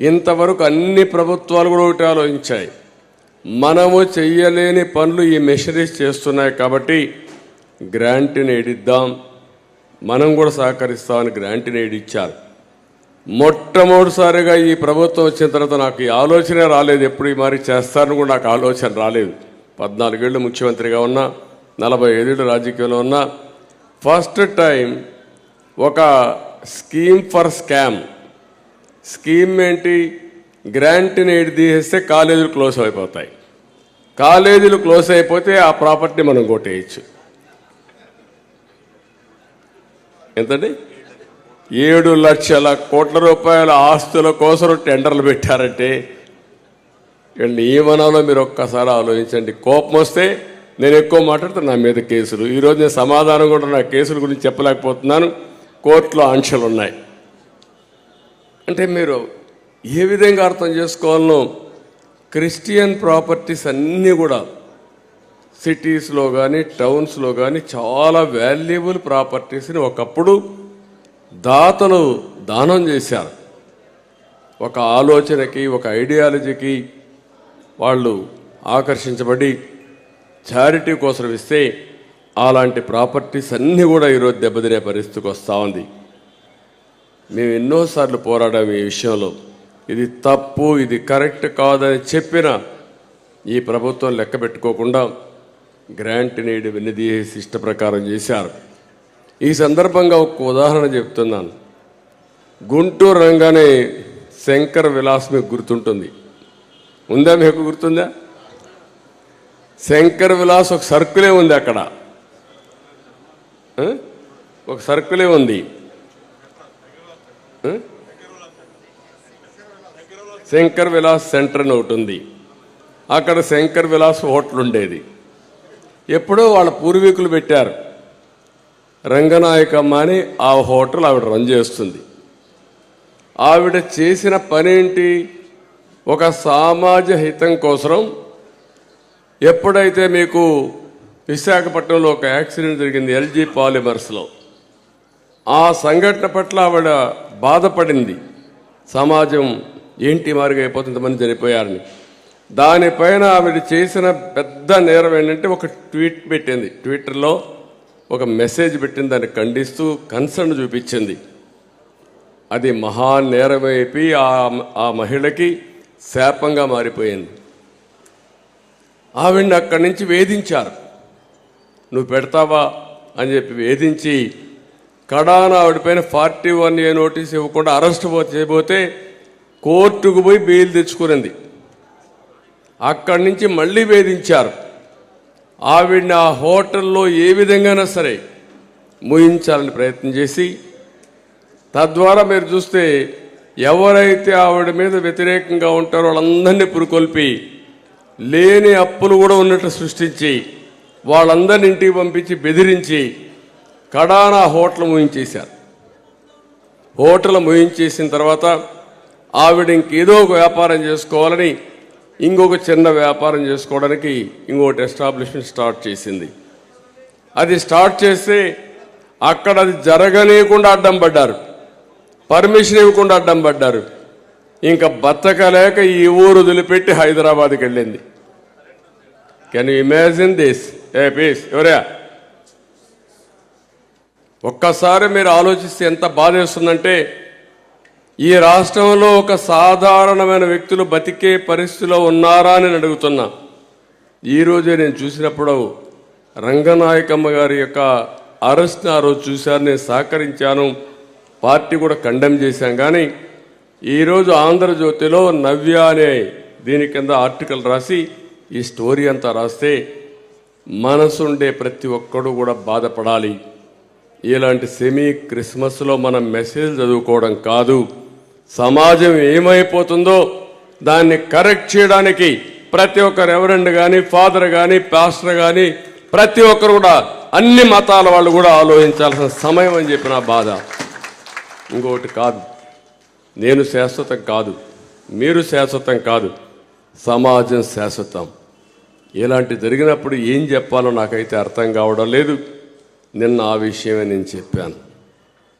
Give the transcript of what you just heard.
ఇంతవరకు అన్ని ప్రభుత్వాలు కూడా ఒకటి ఆలోచించాయి. మనము చెయ్యలేని పనులు ఈ మెషరీస్ చేస్తున్నాయి కాబట్టి గ్రాంట్ని ఏడిద్దాం. మనం కూడా సహకరిస్తామని గ్రాంట్ని ఏడిచ్చారు. మొట్టమొదటిసారిగా ఈ ప్రభుత్వం వచ్చిన తర్వాత నాకు ఈ ఆలోచనే రాలేదు. ఎప్పుడు ఈ మరి చేస్తారని కూడా నాకు ఆలోచన రాలేదు. పద్నాలుగేళ్ళు ముఖ్యమంత్రిగా ఉన్నా నలభై ఐదేళ్ళు రాజకీయంలో ఉన్నా ఫస్ట్ టైం ఒక స్కీమ్ ఫర్ స్కామ్ స్కీమ్ ఏంటి? గ్రాంట్ని ఏడు తీసేస్తే కాలేజీలు క్లోజ్ అయిపోతాయి. కాలేజీలు క్లోజ్ అయిపోతే ఆ ప్రాపర్టీ మనం కొట్టేయచ్చు. ఎంతండి? ఏడు లక్షల కోట్ల రూపాయల ఆస్తుల కోసం టెండర్లు పెట్టారంటే వీళ్ళని ఏమనాలో మీరు ఒక్కసారి ఆలోచించండి. కోపం వస్తే నేను ఎక్కువ మాట్లాడితే నా మీద కేసులు. ఈరోజు నేను సమాధానం కూడా నా కేసుల గురించి చెప్పలేకపోతున్నాను. కోర్టులో ఆంక్షలు ఉన్నాయి అంటే మీరు ఏ విధంగా అర్థం చేసుకోవాలనో క్రిస్టియన్ ప్రాపర్టీస్ అన్నీ కూడా సిటీస్లో కానీ టౌన్స్లో కానీ చాలా వాల్యుబుల్ ప్రాపర్టీస్ని ఒకప్పుడు దాతలు దానం చేశారు. ఒక ఆలోచనకి ఒక ఐడియాలజీకి వాళ్ళు ఆకర్షించబడి చారిటీ కోసం ఇస్తే అలాంటి ప్రాపర్టీస్ అన్నీ కూడా ఈరోజు దెబ్బతినే పరిస్థితికి వస్తూ ఉంది. మేము ఎన్నోసార్లు పోరాడాము ఈ విషయంలో. ఇది తప్పు ఇది కరెక్ట్ కాదని చెప్పిన ఈ ప్రభుత్వం లెక్క పెట్టుకోకుండా గ్రాంట్ నీడి వెన్నుదీసి ఇష్ట ప్రకారం చేశారు. ఈ సందర్భంగా ఒక ఉదాహరణ చెప్తున్నాను. గుంటూరు రంగానే శంకర్ విలాస్ మీకు గుర్తుంటుంది. ఉందా మీకు గుర్తుందా? శంకర్ విలాస్ ఒక సర్కులే ఉంది అక్కడ. ఒక సర్కులే ఉంది. శంకర్ విలాస్ సెంటర్ అని ఒకటి ఉంది. అక్కడ శంకర్ విలాస్ హోటల్ ఉండేది. ఎప్పుడో వాళ్ళ పూర్వీకులు పెట్టారు. రంగనాయకమ్మ అని ఆ హోటల్ ఆవిడ రన్ చేస్తుంది. ఆవిడ చేసిన పనేంటి? ఒక సామాజ హితం కోసం ఎప్పుడైతే మీకు విశాఖపట్నంలో ఒక యాక్సిడెంట్ జరిగింది ఎల్జీ పాలిమర్స్లో ఆ సంఘటన పట్ల ఆవిడ బాధపడింది. సమాజం ఏంటి మారుగా మంది చనిపోయారని. దానిపైన ఆవిడ చేసిన పెద్ద నేరం ఏంటంటే ఒక ట్వీట్ పెట్టింది. ట్విట్టర్లో ఒక మెసేజ్ పెట్టింది దాన్ని ఖండిస్తూ కన్సర్న్ చూపించింది. అది మహా నేరమైపి ఆ ఆ మహిళకి శాపంగా మారిపోయింది. ఆవిడ్ని అక్కడి నుంచి వేధించారు. నువ్వు పెడతావా? అని చెప్పి వేధించి కడాన ఆవిడపైన ఫార్టీ వన్ ఏ నోటీస్ ఇవ్వకుండా అరెస్ట్ చేయబోతే కోర్టుకు పోయి బెయిల్ తెచ్చుకునింది. అక్కడి నుంచి మళ్ళీ వేధించారు. ఆవిడని ఆ హోటల్లో ఏ విధంగానైనా సరే ముయించాలని ప్రయత్నం చేసి తద్వారా మీరు చూస్తే ఎవరైతే ఆవిడ మీద వ్యతిరేకంగా ఉంటారో వాళ్ళందరినీ పురుకొల్పి లేని అప్పులు కూడా ఉన్నట్టు సృష్టించి వాళ్ళందరిని ఇంటికి పంపించి బెదిరించి కడానా హోటల్ ముయించేశారు. హోటల్ ముయించేసిన తర్వాత ఆవిడ ఇంకేదో ఒక వ్యాపారం చేసుకోవాలని ఇంకొక చిన్న వ్యాపారం చేసుకోవడానికి ఇంకొకటి ఎస్టాబ్లిష్మెంట్ స్టార్ట్ చేసింది. అది స్టార్ట్ చేస్తే అక్కడ అది జరగనీయకుండా అడ్డం పడ్డారు. పర్మిషన్ ఇవ్వకుండా అడ్డం పడ్డారు. ఇంకా బతకలేక ఈ ఊరు వదిలిపెట్టి హైదరాబాద్కి వెళ్ళింది. Can you imagine this a piece ఎవరయా ఒక్కసారి మీరు ఆలోచిస్తే ఎంత బాధేస్తుందంటే ఈ రాష్ట్రంలో ఒక సాధారణమైన వ్యక్తులు బతికే పరిస్థితిలో ఉన్నారా అని అడుగుతున్నా. ఈరోజే నేను చూసినప్పుడు రంగనాయకమ్మ గారి యొక్క అరెస్ట్ని ఆ రోజు చూశాను నేను సహకరించాను పార్టీ కూడా కండెమ్ చేశాం కానీ ఈరోజు ఆంధ్రజ్యోతిలో నవ్య అనే దీని కింద ఆర్టికల్ రాసి ఈ స్టోరీ అంతా రాస్తే మనసుండే ప్రతి ఒక్కడు కూడా బాధపడాలి. ఇలాంటి సెమీ క్రిస్మస్లో మనం మెసేజ్ చదువుకోవడం కాదు. సమాజం ఏమైపోతుందో దాన్ని కరెక్ట్ చేయడానికి ప్రతి ఒక్క రెవరెండ్ కానీ ఫాదర్ కానీ పాస్టర్ కానీ ప్రతి ఒక్కరు కూడా అన్ని మతాల వాళ్ళు కూడా ఆలోచించాల్సిన సమయం అని చెప్పిన బాధ. ఇంకొకటి కాదు. నేను శాశ్వతం కాదు. మీరు శాశ్వతం కాదు. సమాజం శాశ్వతం. ఇలాంటి జరిగినప్పుడు ఏం చెప్పాలో నాకైతే అర్థం కావడం లేదు. నిన్న ఆ విషయమే నేను చెప్పాను.